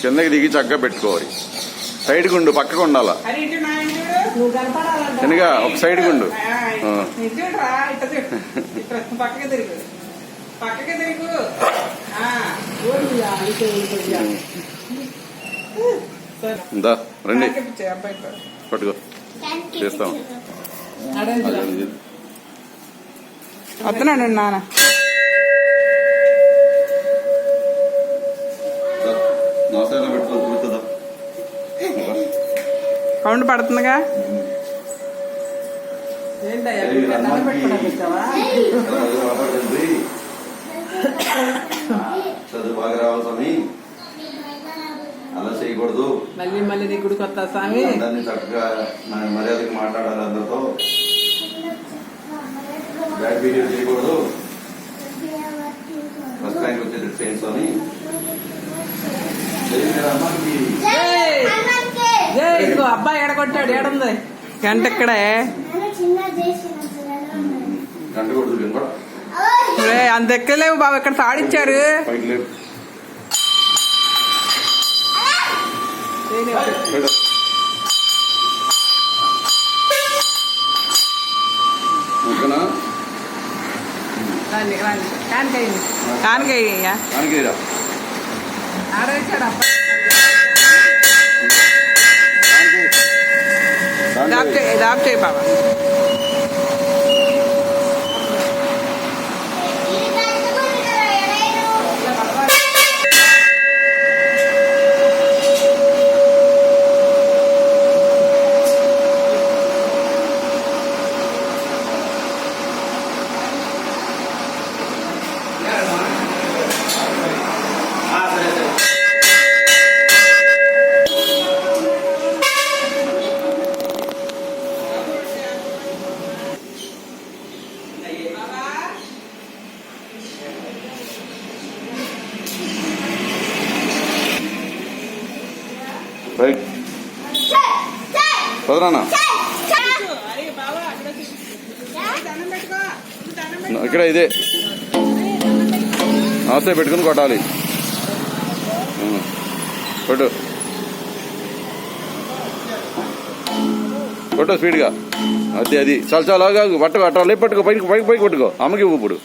కిందకి దిగి చక్కగా పెట్టుకోవాలి సైడ్కి ఉండు పక్కకు ఉండాలా? శనిగా ఒక సైడ్కి ఉండు. ఆ, ఆ. ఇటు చూడురా ఇట్ట కౌంట్ పడుతుందిగా? చదువు బాగా రావాలి స్వామి. అలా చేయకూడదు. మళ్ళీ మళ్ళీ నీ గుడికి వస్తా స్వామి? అందరినీ చక్కగా మన మర్యాదకి మాట్లాడాలి అందరితో. బ్యాడ్ బిహేవ్ చేయకూడదు. ఫస్ట్ ర్యాంక్ వచ్చేది చేయండి స్వామి. ఇదిగో అబ్బాయి ఎడగొట్టాడు ఏడుంది గంట ఇక్కడే గంట కొడుతుంది వినపడ ఒరేయ్, అంత ఎక్కలేవు బాబు ఇక్కడ తాడిచ్చారు పైకి లేపు చేయలేవు. పెట్టు. ఓకేనా రండి రండి కానికయ్యండి కానికయ్యా దానికి రా. ఆడేశాడు అబ్బాయి edad de, edad. రైట్ పదరానా? ఇక్కడ ఇదే. నమస్తే పెట్టుకుని కొట్టాలి. కొట్టు. కొట్టు స్పీడ్గా. అది అది. చాలా చాలా ఆగు. పట్టుకో అట్లా లేపి పట్టుకో. పైకి పైకి పైకి పట్టుకో. అమ్మకి ఇవ్వు ఇప్పుడు.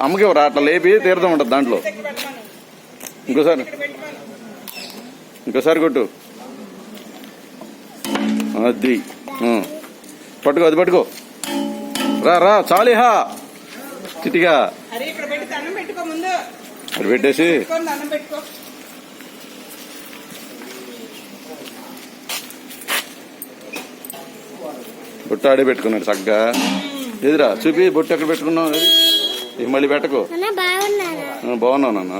అమ్మకి ఇవ్వరా అట్లా లేపి తీర్థం ఉంటుంది దాంట్లో. ఇంకోసారి. ఇంకోసారి కొట్టు. అది. పట్టుకో అది పట్టుకో. రా రా చాలిహా. చిటిగా అరే ఇక్కడ పెట్టి దండం పెట్టుకో ముందు. అది పెట్టేసి. బొట్టు ఆడే పెట్టుకున్నాడు చక్కగా. ఎదురా చూపి బొట్టు ఎక్కడ పెట్టుకున్నావు? మళ్ళీ పెట్టకు. బాగున్నావు నాన్న.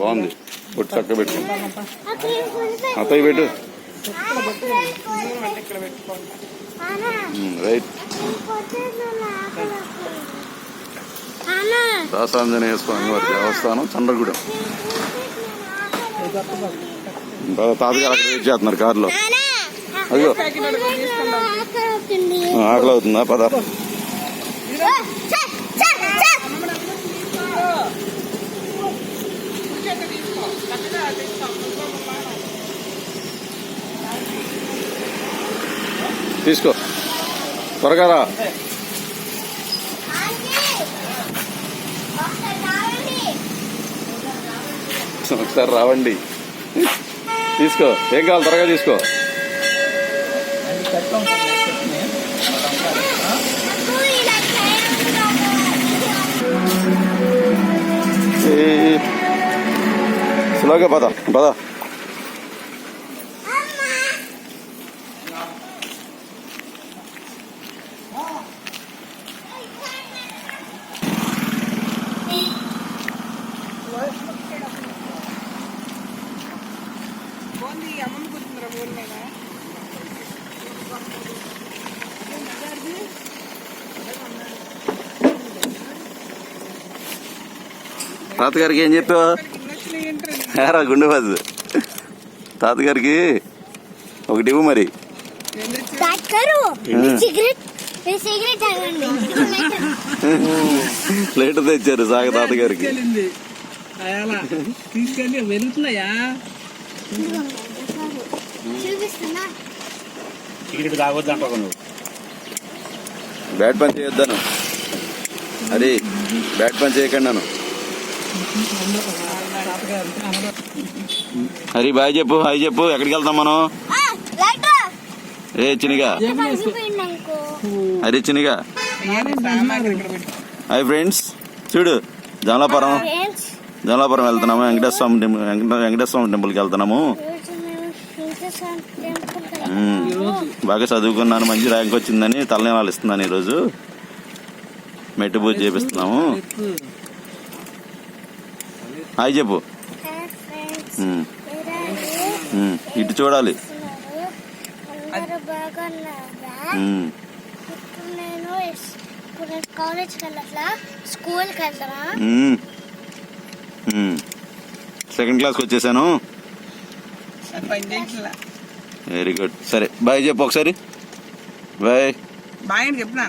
బాగుంది. బొట్టు చక్కగా పెట్టుకున్నా అత్తయ్య పెట్టు. రైట్ దాసాంజనేయ స్వామి వారి దేవస్థానం చంద్రగూడెం తాతగారు అక్కడ వెయిట్ చేస్తున్నారు కారులో అదిగో ఆకలి అవుతుందా పద తీసుకో త్వరగా రా ఒకసారి రావండి తీసుకో ఏం కావాలి త్వరగా తీసుకో స్లోగా పద పద తాతగారికి ఏం చెప్పావు? ఏరా గుండె బస్సు తాతగారికి ఒకటి ఇవ్వు మరి. ప్లేట్ తెచ్చారు సాగ తాతగారికి. తీసుకెళ్ళి వెలుగుతున్నాయా తాగొద్దు నువ్వు. బ్యాట్ పని చేయొద్దాను అది బ్యాట్ పని చేయకండి హరి బాయ్ చెప్పు హాయ్ చెప్పు. ఎక్కడికి వెళ్తాం మనం? ఏ చినిగా హరి చినిగా. Hi friends. చూడు జమలాపురం. జమలాపురం వెళ్తున్నాము. వెంకటేశ్వర స్వామి టెంపుల్ వెంకట- వెంకటేశ్వర స్వామి టెంపుల్కి వెళ్తున్నాము. బాగా చదువుకున్నాను. మంచి ర్యాంక్ వచ్చిందని తలనేవాళ్ళు ఇస్తున్నాను ఈరోజు. మెట్టు పూజ చేపిస్తున్నాము. హాయ్ చెప్పు. ఇటు చూడాలి. సెకండ్ క్లాస్కి వచ్చేసాను. వెరీ గుడ్ సరే బాయ్ చెప్పు ఒకసారి. బాయ్ బాయ్ అని చెప్పినా